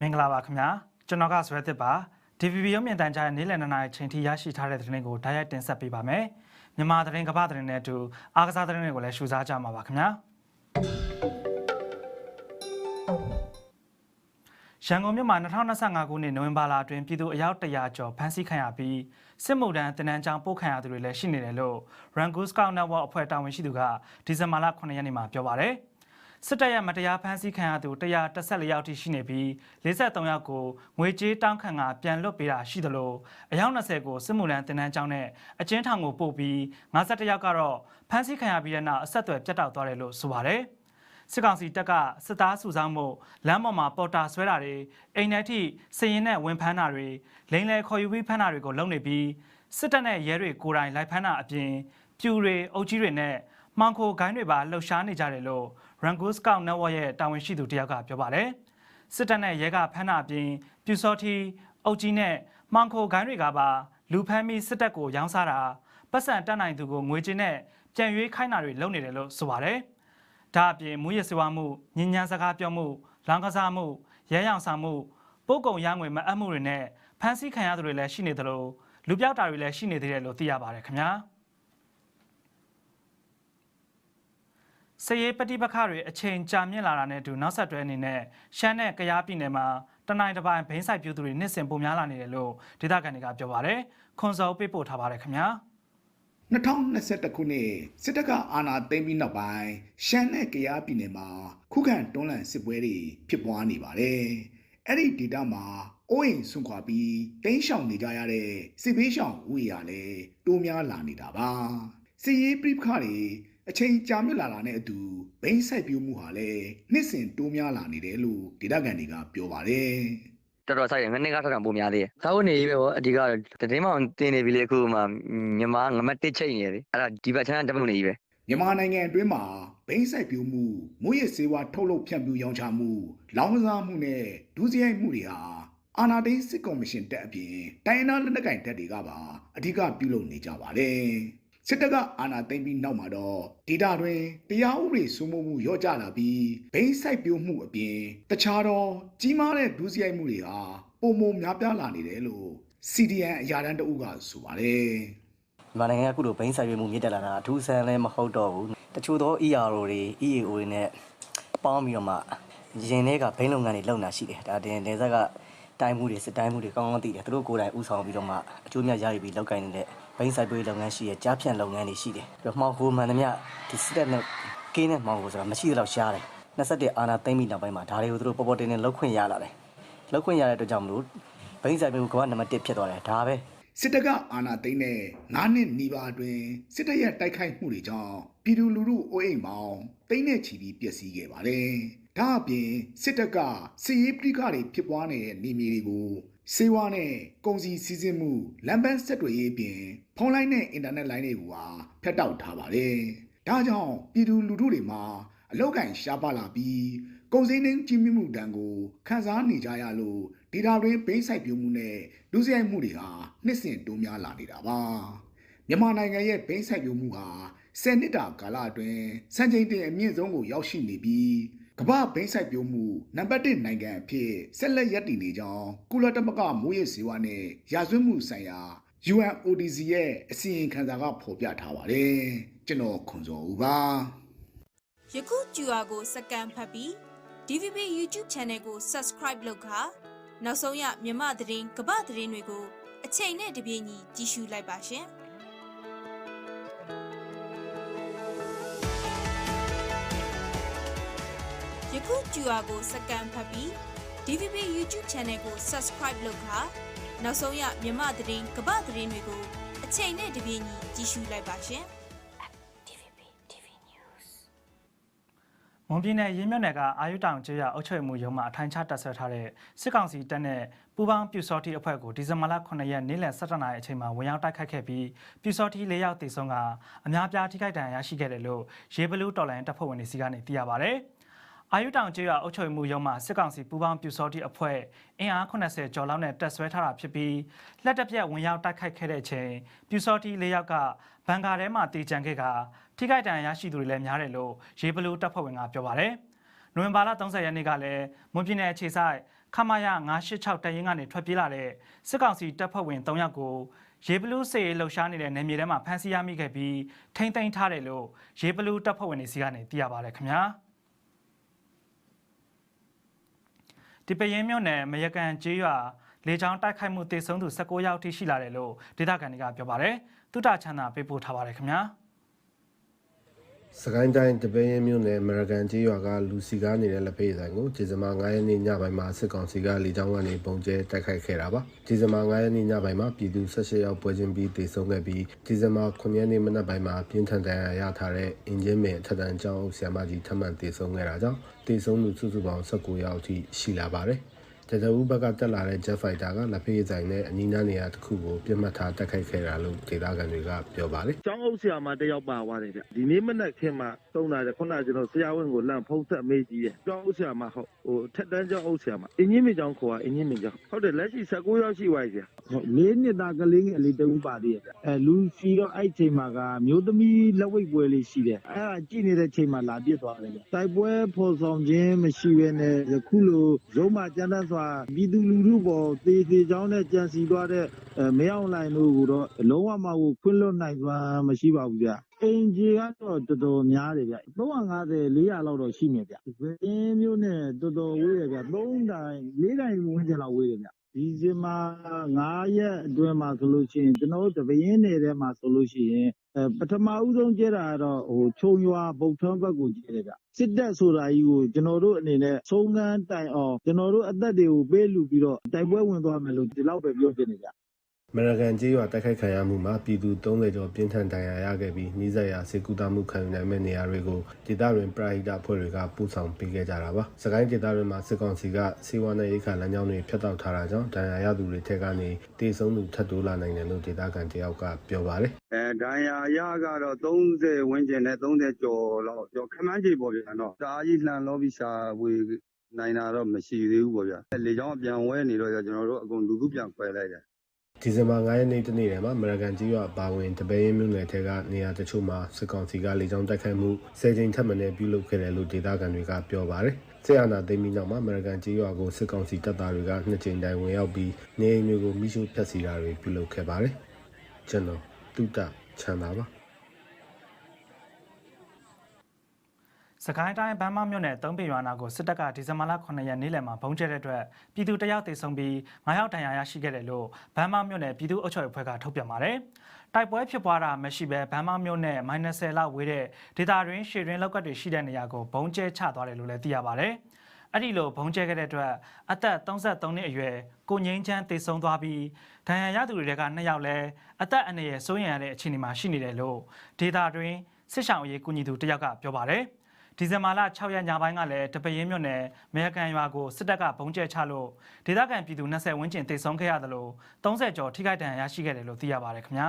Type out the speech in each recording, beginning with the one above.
မင်္ဂလာပါခင်ဗျာ ကျွန်တော်ကဆွဲသစ်ပါ DVB ရုပ်မြင်သံကြားရဲ့နေ့လည်နှစ်နာရီချိန်ထိရရှိထားတဲ့သတင်းကိုဓာတ်ရိုက်တင်ဆက်ပေးပါမယ်မြန်မာသတင်းကမ္ဘာသတင်းနဲ့အတူအားကစားသတင်းတွေကိုလည်းရှုစားကြမှာပါခင်ဗျာရန်ကုန်မြို့မှာ2025ခုနှစ်နိုဝင်ဘာလအတွင်းပြည်သူအယောက်100ကျော်ဖမ်းဆီးခံရပြီးစစ်မှုထမ်းတင်နန်းချောင်းပို့ခံရသူတွေလည်းရှိနေတယ်လို့ Rangoon Scout Network အဖွဲ့တာဝန်ရှိသူကဒီဇင်ဘာလ9ရက်နေ့မှာပြောပါတယ်။ စစ်တပ်ရဲ့မတရားဖမ်းဆီးခံရသူ114ယောက်ထိရှိနေပြီး43ယောက်ကိုငွေကြေးတောင်းခံကပြန်လွတ်ပေးတာရှိသလိုအယောက်20ကိုစစ်မှုလန်းတင်နန်းကျောင်းနဲ့အကျဉ်းထောင်ကိုပို့ပြီး51ယောက်ကတော့ဖမ်းဆီးခံရပြီးတဲ့နောက်အဆက်အသွယ်ပြတ်တောက်သွားတယ်လို့ဆိုပါတယ်။စစ်ကောင်စီတပ်ကစစ်သားစုဆောင်းမှုလမ်းပေါ်မှာပေါ်တာဆွဲတာတွေအိမ်ထဲထိစည်ရင်နဲ့ဝင်ဖမ်းတာတွေလိန်လေခေါ်ယူပြီးဖမ်းတာတွေကိုလုပ်နေပြီးစစ်တပ်နဲ့ရဲတွေကိုယ်တိုင်လိုက်ဖမ်းတာအပြင်ပြူတွေအုပ်ကြီးတွေနဲ့ မှောင်ခိုဂိုင်းတွေပါလှုပ်ရှားနေကြတယ်လို့ Rangoon Scout Network ရဲ့တာဝန်ရှိသူတယောက်ကပြောပါတယ်။စစ်တပ်နဲ့ရဲကဖမ်းတာအပြင်ပြူစောထီအုပ်ကြီးနဲ့မှောင်ခိုဂိုင်းတွေကပါလူဖမ်းပြီးစစ်တပ်ကိုရောင်းစားတာပတ်စံတက်နိုင်သူကိုငွေကြေးနဲ့ပြန်ရွေးခိုင်းတာတွေလုပ်နေတယ်လို့ဆိုပါတယ်။ဒါအပြင်မူရစေဝါမှုညဉ့်ညမ်းစကားပြောမှုလောင်ကစားမှုရဲရောင်ဆောင်မှုပို့ကုန်ရငွေမအပ်မှုတွေနဲ့ဖမ်းဆီးခံရသူတွေလည်းရှိနေသလိုလူပြောက်တာတွေလည်းရှိနေသေးတယ်လို့သိရပါတယ်ခင်ဗျာ။ စည်ရေးပဋိပက္ခတွေအချိန်ကြာမြင့်လာတာနဲ့အတူနောက်ဆက်တွဲအနေနဲ့ရှမ်းနဲ့ကယားပြည်နယ်မှာတနိုင်းတစ်ပိုင်းဘိန်းဆိုင်ပြူသူတွေနှစ်စဉ်ပုံများလာနေတယ်လို့ဒေသခံတွေကပြောပါတယ်။ခွန်စောပေးပို့ထားပါတယ်ခင်ဗျာ။2021ခုနှစ်စစ်တပ်ကအာဏာသိမ်းပြီးနောက်ပိုင်းရှမ်းနဲ့ကယားပြည်နယ်မှာခုခံတွန်းလှန်စစ်ပွဲတွေဖြစ်ပွားနေပါတယ်။အဲ့ဒီဒေသမှာအိုးအိမ်ဆွန့်ခွာပြီးတင်းရှောင်နေကြရတဲ့စစ်ဘေးရှောင်ဦးရလည်းတိုးများလာနေတာပါ။စစ်ရေးပြိပခါတွေ အချိန်ကြာမြင့်လာတာနဲ့အတူဘိန်းဆိုင်ပြူမှုဟာလည်းနှစ်စဉ်တိုးများလာနေတယ်လို့ဒေသခံတွေကပြောပါတယ်။တော်တော်ဆိုင်တယ်ငနေ့ကထက်တောင်ပိုများသေးတယ်။သာဝနေကြီးပဲပေါ့အဓိကတော့တည်င်းမောင်တင်နေပြီလေအခုမှမြန်မာငမတ်တစ်ချိန်နေတယ်လေအဲ့ဒါဒီဘက်ချမ်းဓာတ်ပုံနေကြီးပဲမြန်မာနိုင်ငံအတွင်းမှာဘိန်းစိုက်ပျိုးမှုမွေးရစေဝါထုတ်လုပ်ဖြန့်ဖြူးရောင်းချမှုလောင်းကစားမှုနဲ့ဒုစရိုက်မှုတွေဟာအာဏာသိမ်းစစ်ကော်မရှင်တက်အပြင်တိုင်းရင်းသားလက်နက်ကိုင်တပ်တွေကပါအဓိကပြုလုပ်နေကြပါတယ် စစ်တပ်ကအာဏာသိမ်းပြီးနောက်မှာတော့ဒေတာတွင်တရားဥပဒေစိုးမိုးမှုရော့ကျလာပြီးဘိန်းစိုက်ပျိုးမှုအပြင်တခြားသောကြီးမားတဲ့ဒုစရိုက်မှုတွေဟာပုံမများပြားလာနေတယ်လို့ CDN အရာတန်းတအုပ်ကဆိုပါတယ်မြန်မာနိုင်ငံကအခုလိုဘိန်းဆိုင်ရွေးမှုမြင့်တက်လာတာအထူးဆန်းလည်းမဟုတ်တော့ဘူးတချို့သော ERO တွေ EAO တွေနဲ့ပေါင်းပြီးတော့မှရင်ထဲကဘိန်းလုပ်ငန်းတွေလုပ်နေတာရှိတယ်ဒါတင်နေဆက်ကတိုင်းမှုတွေစစ်တိုင်းမှုတွေကောင်းကောင်းသိတယ်သူတို့ကိုယ်တိုင်ဥဆောင်ပြီးတော့မှအကျိုးမြတ်ရယူပြီးလုပ်ကိုင်နေတဲ့ ဘိန်းဆိုင်ပွေးလုပ်ငန်းရှိရကြားဖြန့်လုပ်ငန်းတွေရှိတယ်ပြီးတော့မှောင်ခိုမှန်သမျှဒီစစ်တပ်နဲ့ကင်းနဲ့မှောင်ခိုဆိုတာမရှိတော့ရှားတယ်21အာနာသိမ့်ပြီးနောက်ပိုင်းမှာဒါတွေကိုသူတို့ပေါ်ပေါ်တင်တင်လှုပ်ခွင့်ရလာတယ်လှုပ်ခွင့်ရတဲ့အတွက်ကြောင့်မလို့ဘိန်းဆိုင်ပွေးကကနံပါတ်1ဖြစ်သွားတယ်ဒါပဲစစ်တပ်ကအာဏာသိမ်းတဲ့9နှစ်နီးပါးအတွင်းစစ်တပ်ရဲ့တိုက်ခိုက်မှုတွေကြောင့်ပြည်သူလူထုအိုးအိမ်ပေါင်းတိမ့်နဲ့ချီပြီးပျက်စီးခဲ့ပါတယ်။ဒါအပြင်စစ်တပ်ကစစ်ရေးပဋိပက္ခတွေဖြစ်ပွားနေတဲ့နေမြေတွေကို စေဝါနဲ့ကုန်စည်စည်းစိမ်မှုလမ်းပန်းဆက်တွေရေးအပြင်ဖုန်းလိုင်းနဲ့အင်တာနက်လိုင်းတွေကိုပါဖျက်တောက်ထားပါတယ်။ဒါကြောင့်ပြည်သူလူထုတွေမှာအလောက်ကန်ရှားပါလာပြီးကုန်စည်နှင်းကြီးမြင့်မှုတန်းကိုခန်းစားနေကြရလို့ဒေတာတွင်ဘိန်းဆိုင်ပြုံမှုနဲ့လူစရိုက်မှုတွေဟာနှစ်စဉ်တိုးများလာနေတာပါမြန်မာနိုင်ငံရဲ့ဘိန်းဆိုင်ပြုံမှုဟာ10နှစ်တာကာလအတွင်းစံချိန်တင်အမြင့်ဆုံးကိုရောက်ရှိနေပြီး ကမ္ဘာဘိန်းဆိုင်ပြုံမှုနံပါတ်1နိုင်ငံအဖြစ်ဆက်လက်ရည်တည်နေကြောင်းကုလသမဂ္ဂမိုးရေစေဝါနဲ့ရာဇဝတ်မှုဆိုင်ရာ UNODC ရဲ့အစီရင်ခံစာကဖော်ပြထားပါတယ်ကျွန်တော်ခွန်စောဦးပါယခု QR ကိုစကန်ဖတ်ပြီး DVB YouTube Channel ကို Subscribe လုပ်ခါနောက်ဆုံးရမြမသတင်းကပ္ပသတင်းတွေကိုအချိန်နဲ့တပြေးညီကြည့်ရှုလိုက်ပါရှင်။။ ခု QR ကိုစကန်ဖတ်ပြီး DVB YouTube Channel ကို Subscribe လုပ်ခါနောက်ဆုံးရမြမသတင်းကပ္ပသတင်းတွေကိုအချိန်နဲ့တပြေးညီကြည့်ရှုလိုက်ပါရှင်။ DVB TV News မွန်ပြည်နယ်ရင်းမြစ်နယ်ကအာယုတောင်ကျေးရွာအုပ်ချုပ်မှုရုံးမှအထိုင်ချတပ်ဆွဲထားတဲ့စစ်ကောင်စီတပ်နဲ့ပူးပေါင်းပြူစောတိအဖွဲ့ကိုဒီဇင်ဘာလ9ရက်နေ့လယ်17နာရီအချိန်မှာဝင်ရောက်တိုက်ခိုက်ခဲ့ပြီးပြူစောတိ၄ယောက်တေဆုံးကအများပြားထိခိုက်ဒဏ်ရာရရှိခဲ့တယ်လို့ရေဘလူးတော်လိုင်းတပ်ဖွဲ့ဝင်တွေစီကနေသိရပါဗျ။ အာယုတောင်ကျေးရွာအုပ်ချုပ်မှုရုံးမှစစ်ကောင်စီပူးပေါင်းပြူစောတိအဖွဲ့အင်အား80ကျော်လောက်နဲ့တပ်ဆွဲထားတာဖြစ်ပြီးလက်တပြက်ဝင်ရောက်တိုက်ခိုက်ခဲ့တဲ့အချိန်ပြူစောတိ၄ယောက်ကဘန်ကာထဲမှာတေချန်ခဲ့ကထိခိုက်ဒဏ်ရာရရှိသူတွေလည်းများတယ်လို့ရေဘလူးတပ်ဖွဲ့ဝင်ကပြောပါတယ်။နိုဝင်ဘာလ30ရက်နေ့ကလည်းမွန်ပြည်နယ်အခြေဆိုင်ခမာယ986တရင်ကနေထွက်ပြေးလာတဲ့စစ်ကောင်စီတပ်ဖွဲ့ဝင်3ယောက်ကိုရေဘလူးစေလှုပ်ရှားနေတဲ့နယ်မြေထဲမှာဖမ်းဆီးရမိခဲ့ပြီးထိမ့်သိမ်းထားတယ်လို့ရေဘလူးတပ်ဖွဲ့ဝင်တွေစီကနေသိရပါတယ်ခင်ဗျာ ဒီပရင်မြို့နယ်မရကန်ကျေးရွာလေကြောင်းတိုက်ခိုက်မှုတေဆုံးသူ19ယောက်ထိရှိလာတယ်လို့ဒေသခံတွေကပြောပါတယ်တုတချမ်းသာပေးပို့ထားပါတယ်ခင်ဗျာ စကိုင်းတိုင်းတပင်းရင်မြို့နယ်အမေရိကန်ကြီးရွာကလူစီကားနေတဲ့လက်ဖေးဆိုင်ကိုဂျေဇမာ9ရက်နေ့ညပိုင်းမှာစစ်ကောင်စီကလေကြောင်းကနေပုံကျဲတိုက်ခိုက်ခဲ့တာပါဂျေဇမာ9ရက်နေ့ညပိုင်းမှာပြည်သူ18ယောက်ပွဲချင်းပြီးတေဆုံးခဲ့ပြီးဂျေဇမာ9ရက်နေ့မနက်ပိုင်းမှာပြင်းထန်ဒဏ်ရာရထားတဲ့အင်ဂျင်မင်ထက်တန်ကျောင်းအုပ်ဆရာမကြီးထပ်မံတေဆုံးခဲ့တာကြောင့်တေဆုံးသူစုစုပေါင်း19ယောက်အထိရှိလာပါတယ် တတအူးဘက်ကတက်လာတဲ့ Jet Fighter ကလက်ဖေးဆိုင်နဲ့အနီးနားနေရာတစ်ခုကိုပြစ်မှတ်ထားတိုက်ခိုက်ခဲ့တာလို့ဒေသခံတွေကပြောပါတယ်ကျောင်းအုပ်ဆရာမတယောက်ပါသွားတယ်ဗျဒီနေ့မနက်ခင်းမှာသုံးတာလေခုနကကျွန်တော်ဆရာဝန်ကိုလန့်ဖုံးဆက်မေးကြည့်တယ်ကျောင်းအုပ်ဆရာမဟုတ်ဟိုထက်တန်းကျောင်းအုပ်ဆရာမအင်းကြီးမကျောင်းခေါ်တာအင်းကြီးမကျောင်းဟုတ်တယ်လက်ရှိ19ရောက်ရှိသွားပြီဗျဟုတ်လေးနှစ်သားကလေးငယ်လေးတဦးပါသေးရဲ့ဗျအဲလူစီတော့အဲ့ချိန်မှာကမျိုးသမီးလက်ဝိတ်ပွဲလေးရှိတယ်အဲ့ဒါကြည့်နေတဲ့ချိန်မှာလာပြစ်သွားတယ်ဗျတိုက်ပွဲဖော်ဆောင်ခြင်းမရှိဘဲနဲ့ယခုလိုရုံးမှကျန်းတတ်စွာပြည်သူလူထုပေါ်သေသေးချောင်းနဲ့ကြံစီသွားတဲ့အဲမရောက်နိုင်လို့ကတော့လုံးဝမဟုတ်ခွင့်လွတ်နိုင်စွာမရှိပါဘူးဗျအင်ဂျီကတော့တော်တော်များတယ်ဗျ350 400လောက်တော့ရှိနေဗျဘင်းမျိုးနဲ့တော်တော်ဝေးတယ်ဗျ3တိုင်4တိုင်ဝန်းကျင်လောက်ဝေးတယ်ဗျ ဒီဇင်ဘာ9ရက်အတွင်းမှာဆိုလို့ရှိရင် ကျွန်တော်တို့တပင်းနယ်ထဲမှာဆိုလို့ရှိရင်အဲပထမဦးဆုံးကျဲတာကတော့ဟိုခြုံရွာဗုတ်ထွန်းဘက်ကိုကျဲတယ်ဗျ စစ်တပ်ဆိုတာကြီးကို ကျွန်တော်တို့အနေနဲ့ ဆုံးကန်းတိုင်အောင် ကျွန်တော်တို့အသက်တွေကို ပေးလူပြီးတော့ တိုက်ပွဲဝင်သွားမယ်လို့ ဒီလောက်ပဲ ပြောချင်နေကြ အမေရိကန်ကြီးရွာတိုက်ခိုက်ခံရမှုမှာပြည်သူ30ကျော်ပြင်းထန်ဒဏ်ရာရခဲ့ပြီးနှီးစက်ရာစေကူတာမှုခံယူနိုင်မဲ့နေရာတွေကိုဒေသတွင်ပရာဟိတအဖွဲ့တွေကပူးဆောင်ပေးခဲ့ကြတာပါ။စကိုင်းဒေသတွင်မှာစစ်ကောင်စီကစီဝါနဲ့ရိခါလမ်းကြောင်းတွေဖျက်တောက်ထားတာကြောင့်ဒဏ်ရာရသူတွေထက်ကနေတေဆုံးသူထပ်တိုးလာနိုင်တယ်လို့ဒေသခံတယောက်ကပြောပါတယ်အဲဒဏ်ရာရကတော့30ဝန်းကျင်နဲ့30ကျော်လောက်ကျော်ခမန်းကြီးပေါ့ဗျာနော်ဒါကြီးလှန်လို့ပြီးရှာဝေနိုင်တာတော့မရှိသေးဘူးပေါ့ဗျာလေချောင်းအပြန်ဝဲနေတော့ကျွန်တော်တို့အကုန်လူစုပြန်ခွဲလိုက်တယ်။ ဒီဇင်ဘာ9ရက်နေ့တနေ့တည်းမှာအမေရိကန်ကြီးရွာပါဝင်တပင်းမြို့နယ်ထဲကနေရာတချို့မှာစစ်ကောင်စီကလေကြောင်းတိုက်ခိုက်မှု၁၀ကြိမ်ထပ်မံပြုလုပ်ခဲ့တယ်လို့ဒေသခံတွေကပြောပါတယ်။ဆီယနာသိမ်းပြီးနောက်မှာအမေရိကန်ကြီးရွာကိုစစ်ကောင်စီတပ်သားတွေကနှစ်ကြိမ်တိုင်ဝင်ရောက်ပြီးနေအိမ်တွေကိုမိရှုဖျက်ဆီးတာတွေပြုလုပ်ခဲ့ပါတယ်။ကျွန်တော်တုတ္တချမ်းသာပါ စကိုင်းတိုင်းဗန်းမောက်မြို့နယ်တုံးပင်ရွာနာကိုစစ်တပ်ကဒီဇင်ဘာလ9ရက်နေ့လယ်မှာဘုံကျဲတဲ့အတွက်ပြည်သူတယောက်တေဆုံးပြီး9ယောက်ဒဏ်ရာရရှိခဲ့တယ်လို့ဗန်းမောက်မြို့နယ်ပြည်သူ့အုပ်ချုပ်ရေးအဖွဲ့ကထုတ်ပြန်ပါတယ်။တိုက်ပွဲဖြစ်ပွားတာမရှိဘဲဗန်းမောက်မြို့နယ် -10 လောက်ဝေးတဲ့ဒေတာတွင်ရှေတွင်လောက်ကတ်တွေရှိတဲ့နေရာကိုဘုံကျဲချသွားတယ်လို့လည်းသိရပါတယ်။အဲ့ဒီလိုဘုံကျဲခဲ့တဲ့အတွက်အသက်33နှစ်အရွယ်ကိုငိမ့်ချမ်းတေဆုံးသွားပြီးဒဏ်ရာရသူတွေက2ယောက်လည်းအသက်အန္တရာယ်စိုးရိမ်ရတဲ့အခြေအနေမှာရှိနေတယ်လို့ဒေတာတွင်စစ်ဆောင်အရေးကူညီသူတယောက်ကပြောပါတယ်။ ဒီဇင်ဘာလ6ရက်ညပိုင်းကလည်းတပရင်းမြို့နယ်မေယကန်ရွာကိုစစ်တပ်ကဘုံကျဲချလို့ဒေသခံပြည်သူ20ဝန်းကျင်တေဆုံးခဲ့ရတယ်လို့30ကျော်ထိခိုက်ဒဏ်ရာရရှိခဲ့တယ်လို့သိရပါတယ်ခင်ဗျာ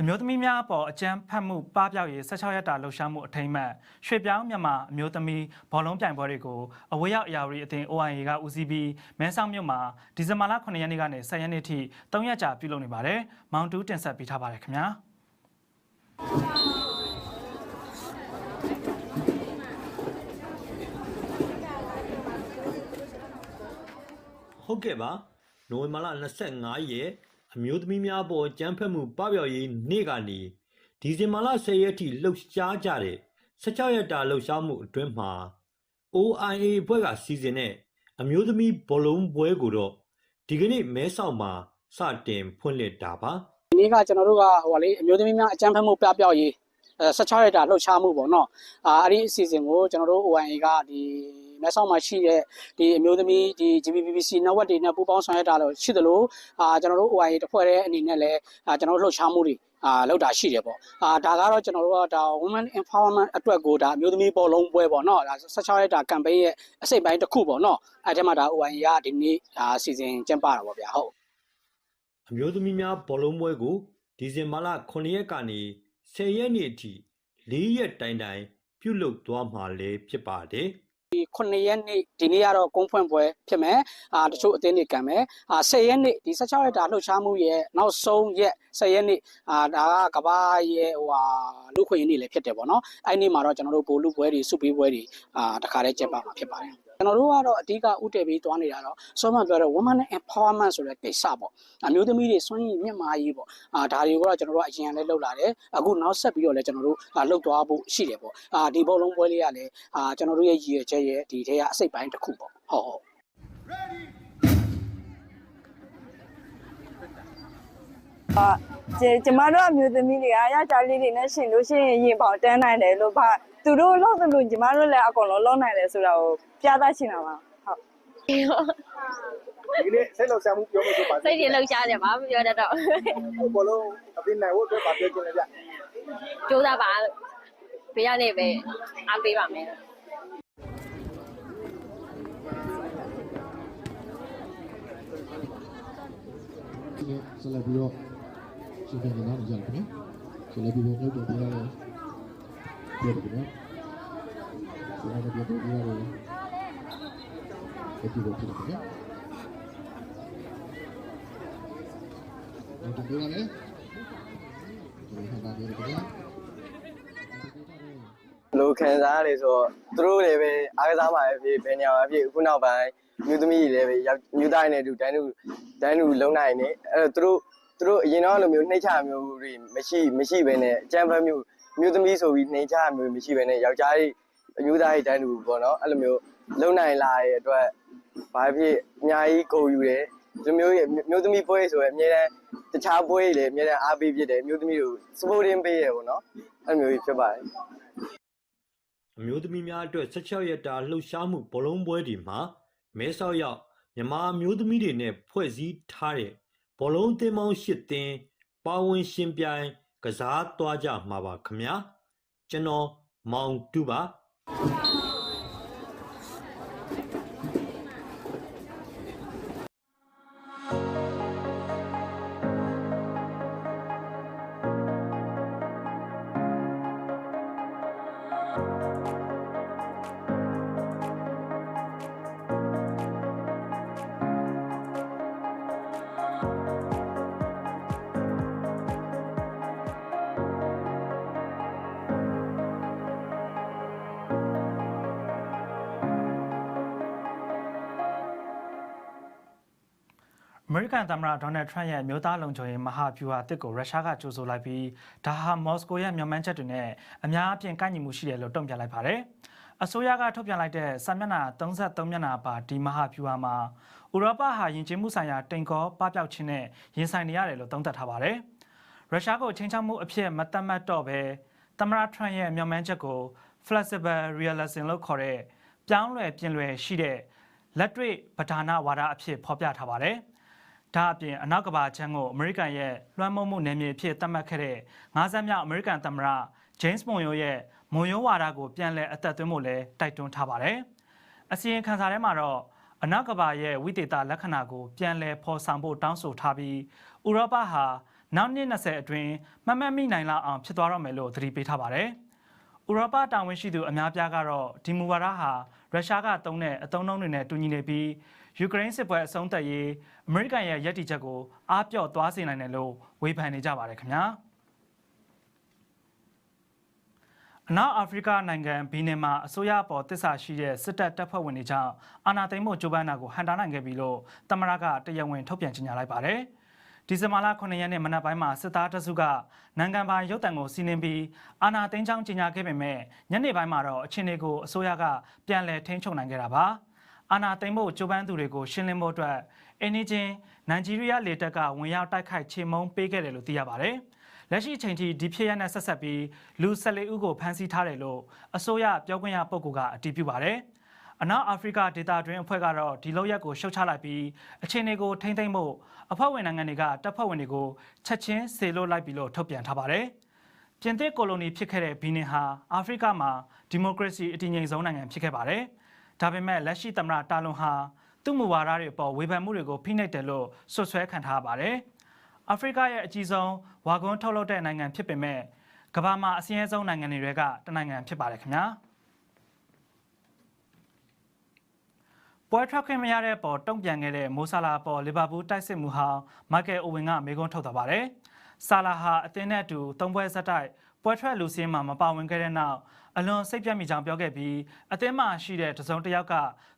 အမျိုးသမီးများအပေါ်အကြမ်းဖက်မှုပပျောက်ရေး16ရက်တာလှုပ်ရှားမှုအထိမ်းအမှတ်ရွှေပြောင်းမြန်မာအမျိုးသမီးဘောလုံးပြိုင်ပွဲတွေကိုအဝေးရောက်အရာဝတီအသင်း OIA ကဦးစီးပြီးမဲဆောက်မြို့မှာဒီဇင်ဘာလ9ရက်နေ့ကနေ10ရက်နေ့ထိ3ရက်ကြာပြုလုပ်နေပါတယ်။မောင်တူးတင်ဆက်ပေးထားပါတယ်ခင်ဗျာ။ ဟုတ်ကဲ့ပါနိုဝင်ဘာလ25ရက်အမျိုးသမီးများပေါ်ကြမ်းဖက်မှုပပျောက်ရေးနေ့ကနေဒီဇင်ဘာလ10ရက်ထိလှုပ်ရှားကြတဲ့16ရက်တာလှုပ်ရှားမှုအတွင်းမှာ OIA ဘွဲ့ကစီစဉ်တဲ့အမျိုးသမီးဘောလုံးပွဲကိုတော့ဒီကနေ့မဲဆောက်မှာစတင်ဖွင့်လှစ်တာပါဒီ နေ့ကကျွန်တော်တို့ကဟိုပါလေအမျိုးသမီးများအကြမ်းဖက်မှုပြပျောက်ရေးအဲ16ရက်တာလှုပ်ရှားမှုပေါ့နော်အာအဲ့ဒီအစီအစဉ်ကိုကျွန်တော်တို့ OIA ကဒီမဲလက်ဆောင်မှာရှိတဲ့ဒီအမျိုးသမီးဒီ GBBC network တွေနဲ့ပူးပေါင်းဆောင်ရွက်တာလို့ရှိသလိုအာကျွန်တော်တို့ OIA တစ်ဖွဲ့ရဲ့အနေနဲ့လည်းအာကျွန်တော်တို့လှုပ်ရှားမှုတွေအာလောက်တာရှိတယ်ပေါ့အာဒါကတော့ကျွန်တော်တို့ကဒါ women empowerment အတွက်ကိုဒါအမျိုးသမီးပေါ်လုံးပွဲပေါ့နော်ဒါ16ရက်တာ campaign ရဲ့အစိတ်ပိုင်းတစ်ခုပေါ့နော်အဲ့ဒီမှာဒါ OIA ကဒီနေ့ဒါစီစဉ်ကျင်းပတာပေါ့ဗျာဟုတ် အမျိုးသမီးများဘောလုံးပွဲကိုဒီဇင်ဘာလ9ရက်ကနေ10ရက်နေ့အထိ၄ရက်တိုင်တိုင်ပြုလုပ်သွားမှာလည်းဖြစ်ပါတယ်ဒီ9ရက်နေ့ဒီနေ့ကတော့ကုန်းဖွင့်ပွဲဖြစ်မယ်အာတချို့အသင်းတွေကံမယ်အာ10ရက်နေ့ဒီ16ရက်တာလှုပ်ရှားမှုရဲ့နောက်ဆုံးရက်10ရက်နေ့အာဒါကကဘာရဲ့ဟိုဟာလူခွင့်ရင်းနေ့လည်းဖြစ်တယ်ပေါ့နော်အဲ့ဒီမှာတော့ကျွန်တော်တို့ဘိုလ်လူပွဲတွေစုပေးပွဲတွေအာတခါတည်းကျင်းပမှာဖြစ်ပါတယ် ကျွန်တော်တို့ကတော့အဓိကဥတည်ပြီးသွားနေတာတော့စောမှပြောတဲ့ women empowerment ဆိုတဲ့ကိစ္စပေါ့အမျိုးသမီးတွေစွန့်ရည်မြင့်မားရေးပေါ့အာဒါတွေကိုတော့ကျွန်တော်တို့အရင်လည်းလှုပ်လာတယ်အခုနောက်ဆက်ပြီးတော့လည်းကျွန်တော်တို့လှုပ်သွားဖို့ရှိတယ်ပေါ့အာဒီဘောလုံးပွဲလေးကလည်းအာကျွန်တော်တို့ရဲ့ရည်ရွယ်ချက်ရဲ့ဒီထဲကအစိတ်ပိုင်းတစ်ခုပေါ့ဟုတ်ဟုတ်ကျကျမတို့အမျိုးသမီးတွေကယောက်ျားလေးတွေနဲ့ရှင်လို့ရှိရင်ရင်ပေါတန်းနိုင်တယ်လို့ဗာ သူတို့လို့ဆိုလို့ကျမတို့လည်းအကုန်လုံးလုံးနိုင်တယ်ဆိုတာကိုပြသချင်တာပါဟုတ်ဒီနေ့စိတ်လောက်ဆံမှုပြောလို့ဆိုပါစိတ်တွေလှုပ်ရှားကြပါမပြောတတ်တော့ဘောလုံးအပြင်နိုင်ဖို့အတွက်ပါပြောချင်တယ်ဗျကြိုးစားပါလို့ဘေးကနေပဲအားပေးပါမယ်ဒီနေ့ဆက်လက်ပြီးတော့ရှင်ပြန်လာကြတယ်ခင်ဗျဆက်လက်ပြီးတော့ပြုတ်ပြရတ ယ်ပြောတယ်ခင်ဗျဆက်လက်ပြီးတော့ပြရတယ်ဒီလိုဖြစ်တယ်ခင်ဗျဒီလိုရတယ်ဒီလိုဟာတယ်ခင်ဗျလိုခံစားရတယ်ဆိုတော့သူတို့လည်းပဲအားကစားမှာပဲဖြစ်ဘယ်နေရာမှာဖြစ်ခုနောက်ပိုင်းမြို့သမီးတွေလည်းပဲရောက်မြို့သားတွေနဲ့အတူတန်းတူတန်းတူလုံနိုင်နေအဲ့တော့သူတို့သူတို့အရင်တော့လိုမျိုးနှိမ့်ချမျိုးတွေမရှိမရှိဘဲနဲ့အကျန်းဖက်မျိုး မြို့သမီးဆိုပြီးနှိမ့်ချမျိုးမရှိဘဲနဲ့ယောက်ျားတွေအမျိုးသားတွေတန်းတူပေါ့နော်အဲ့လိုမျိုးလုံနိုင်လာတဲ့အတွက်ဘာဖြစ်အများကြီးဂုဏ်ယူတယ်ဒီမျိုးရဲ့မြို့သမီးပွဲဆိုရင်အများတန်းတခြားပွဲတွေလည်းအများတန်းအားပေးဖြစ်တယ်မြို့သမီးတို့ supporting ပေးရပေါ့နော်အဲ့လိုမျိုးဖြစ်ပါတယ်အမျိုးသမီးများအတွက်16ရက်တာလှုပ်ရှားမှုဘောလုံးပွဲတွေမှာမဲဆောက်ရောက်မြန်မာအမျိုးသမီးတွေနဲ့ဖွဲ့စည်းထားတဲ့ဘောလုံးသင်းပေါင်း၈သင်းပါဝင်ရှင်ပြိုင် ကစားသွားကြမှာပါခင်ဗျာကျွန်တော်မောင်တူပါ မေရိကန်သမ္မတဒေါ်နယ်ထရန့်ရဲ့မြို့သားလုံခြုံရေးမဟာဗျူဟာတစ်ကိုရုရှားကကြိုဆိုလိုက်ပြီးဒါဟာမော်စကိုရဲ့မျှော်မှန်းချက်တွေနဲ့အများအပြားကိုက်ညီမှုရှိတယ်လို့တုံ့ပြန်လိုက်ပါတယ်။အစိုးရကထုတ်ပြန်လိုက်တဲ့စာမျက်နှာ33မျက်နှာပါဒီမဟာဗျူဟာမှာဥရောပဟာယဉ်ကျေးမှုဆိုင်ရာတိမ်ကောပပျောက်ခြင်းနဲ့ရင်ဆိုင်နေရတယ်လို့သုံးသပ်ထားပါတယ်။ရုရှားကိုချင်းချောက်မှုအဖြစ်မတတ်မှတ်တော့ဘဲသမ္မတထရန့်ရဲ့မျှော်မှန်းချက်ကို flexible realism လို့ခေါ်တဲ့ပြောင်းလဲပြင်လွယ်ရှိတဲ့လက်တွေ့ပဓာနာဝါဒအဖြစ်ဖော်ပြထားပါတယ်။ ဒါအပြင်အနောက်ကဘာချမ်းကိုအမေရိကန်ရဲ့လွှမ်းမိုးမှုနယ်မြေအဖြစ်သတ်မှတ်ခဲ့တဲ့50မြောက်အမေရိကန်သမ္မတဂျိမ်းစ်မွန်ယိုရဲ့မွန်ယိုဝါဒကိုပြန်လည်အသက်သွင်းဖို့လည်းတိုက်တွန်းထားပါတယ်။အစီရင်ခံစာထဲမှာတော့အနောက်ကဘာရဲ့ဝိသေသလက္ခဏာကိုပြန်လည်ဖော်ဆောင်ဖို့တောင်းဆိုထားပြီးဥရောပဟာနောက်နှစ်20အတွင်းမမှတ်မိနိုင်လောက်အောင်ဖြစ်သွားတော့မယ်လို့သတိပေးထားပါတယ်။ဥရောပတာဝန်ရှိသူအများပြားကတော့ဒီမူဝါဒဟာရုရှားကတုံးတဲ့အတုံးနှုံးတွေနဲ့တူညီနေပြီး ယူကရိန်းစစ်ပွဲအဆုံးသတ်ရေးအမေရိကန်ရဲ့ရည်တည်ချက်ကိုအားပြော့သွားစေနိုင်တယ်လို့ဝေဖန်နေကြပါတယ်ခင်ဗျာအနောက်အာဖရိကနိုင်ငံဘီနင်မှာအစိုးရအပေါ်တစ္ဆာရှိတဲ့စစ်တပ်တပ်ဖွဲ့ဝင်တွေကြောင့်အာဏာသိမ်းမှုကြိုးပမ်းတာကိုဟန်တာနိုင်ခဲ့ပြီလို့သမ္မတကတရားဝင်ထုတ်ပြန်ကြေညာလိုက်ပါတယ်။ဒီဇင်ဘာလ9ရက်နေ့မနက်ပိုင်းမှာစစ်သားတစုကနိုင်ငံပိုင်ရုပ်တံကိုစီးနင်းပြီးအာဏာသိမ်းကြောင်းကြေညာခဲ့ပေမဲ့ညနေပိုင်းမှာတော့အခြေအနေကိုအစိုးရကပြန်လည်ထိန်းချုပ်နိုင်ခဲ့တာပါ။ အာဏာသိမ်းဖို့ကြိုးပမ်းသူတွေကိုရှင်းလင်းဖို့အတွက်အင်းနီချင်းနိုင်ဂျီးရီးယားလေတပ်ကဝင်ရောက်တိုက်ခိုက်ချေမှုန်းပေးခဲ့တယ်လို့သိရပါတယ်။လက်ရှိအချိန်ထိဒီဖြစ်ရပ်နဲ့ဆက်ဆက်ပြီးလူ14ဦးကိုဖမ်းဆီးထားတယ်လို့အစိုးရပြောခွင့်ရပုဂ္ဂိုလ်ကအတည်ပြုပါတယ်။အနောက်အာဖရိကဒေသတွင်းအဖွဲ့ကတော့ဒီလောက်ရက်ကိုရှုတ်ချလိုက်ပြီးအခြေအနေကိုထိမ့်သိမ့်ဖို့အဖွဲ့ဝင်နိုင်ငံတွေကတပ်ဖွဲ့ဝင်တွေကိုချက်ချင်းစေလွှတ်လိုက်ပြီးလို့ထုတ်ပြန်ထားပါတယ်။ပြင်သစ်ကိုလိုနီဖြစ်ခဲ့တဲ့ဘီနင်ဟာအာဖရိကမှာဒီမိုကရေစီအတည်ငြိမ်ဆုံးနိုင်ငံဖြစ်ခဲ့ပါတယ်။ ဒါပေမဲ့လက်ရှိသမ္မတတာလွန်ဟာသူ့မူဝါဒတွေအပေါ်ဝေဖန်မှုတွေကိုဖိနှိပ်တယ်လို့ဆွဆွဲခံထားပါတယ်။အာဖရိကရဲ့အကြီးဆုံးဝါကွန်းထုတ်လုပ်တဲ့နိုင်ငံဖြစ်ပေမဲ့ကမ္ဘာမှာအစင်းအဆုံးနိုင်ငံတွေကတနိုင်ငံဖြစ်ပါတယ်ခင်ဗျာ။ပွဲထွက်ခွင့်မရတဲ့ပေါ်တုံ့ပြန်ခဲ့တဲ့မိုဆာလာပေါ်လီဗာပူးတိုက်စစ်မှုဟောင်းမိုက်ကယ်အိုဝင်ကမေခွန်းထုတ်သွားပါတယ်။ဆာလာဟာအသင်းနဲ့အတူသုံးပွဲဆက်တိုက် ပွဲထွက်လူစင်းမှာမပါဝင်ခဲ့တဲ့နောက်အလွန်စိတ်ပြတ်မိကြောင်းပြောခဲ့ပြီးအသင်းမှာရှိတဲ့တစုံတစ်ယောက်က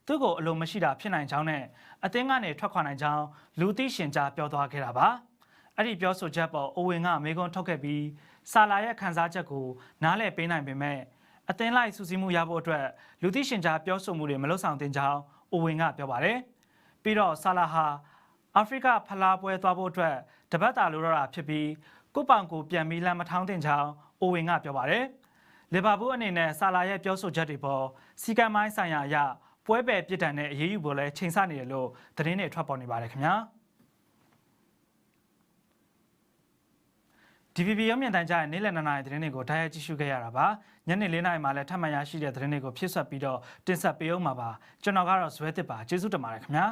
သူ့ကိုအလိုမရှိတာဖြစ်နိုင်ကြောင်းနဲ့အသင်းကနေထွက်ခွာနိုင်ကြောင်းလူသိရှင်ကြားပြောသွားခဲ့တာပါ။အဲ့ဒီပြောဆိုချက်ပေါ်အိုဝင်ကမေခွန်းထုတ်ခဲ့ပြီးဆာလာရဲ့ခံစားချက်ကိုနားလည်ပေးနိုင်ပေမဲ့အသင်းလိုက်စူးစီးမှုရဖို့အတွက်လူသိရှင်ကြားပြောဆိုမှုတွေမလုပ်ဆောင်သင့်ကြောင်းအိုဝင်ကပြောပါတယ်။ပြီးတော့ဆာလာဟာအာဖရိကဖလားပွဲသွားဖို့အတွက်တပတ်တာလိုတော့တာဖြစ်ပြီးကုပောင်ကိုပြန်ပြီးလမ်းမထောင်းတင်ကြောင်း အိုဝင်ကပြောပါတယ်။လီဗာပူးအနေနဲ့ဆာလာရဲ့ပြောဆိုချက်တွေပေါ်စီကံမိုင်းဆိုင်ရာအရပွဲပယ်ပြစ်ဒဏ်နဲ့အရေးယူဖို့လဲချိန်ဆနေတယ်လို့သတင်းတွေထွက်ပေါ်နေပါတယ်ခင်ဗျာ။ DVB ရုံးမြင်တန်းကြရဲ့နေ့လည်နှစ်နာရီသတင်းတွေကိုဓာတ်ရိုက်ကြည့်ရှုခဲ့ရတာပါညနေ၄နာရီမှာလည်းထပ်မံရရှိတဲ့သတင်းတွေကိုဖြည့်ဆွတ်ပြီးတော့တင်ဆက်ပေးအောင်ပါပါကျွန်တော်ကတော့ဇွဲတစ်ပါကျေးဇူးတင်ပါတယ်ခင်ဗျာ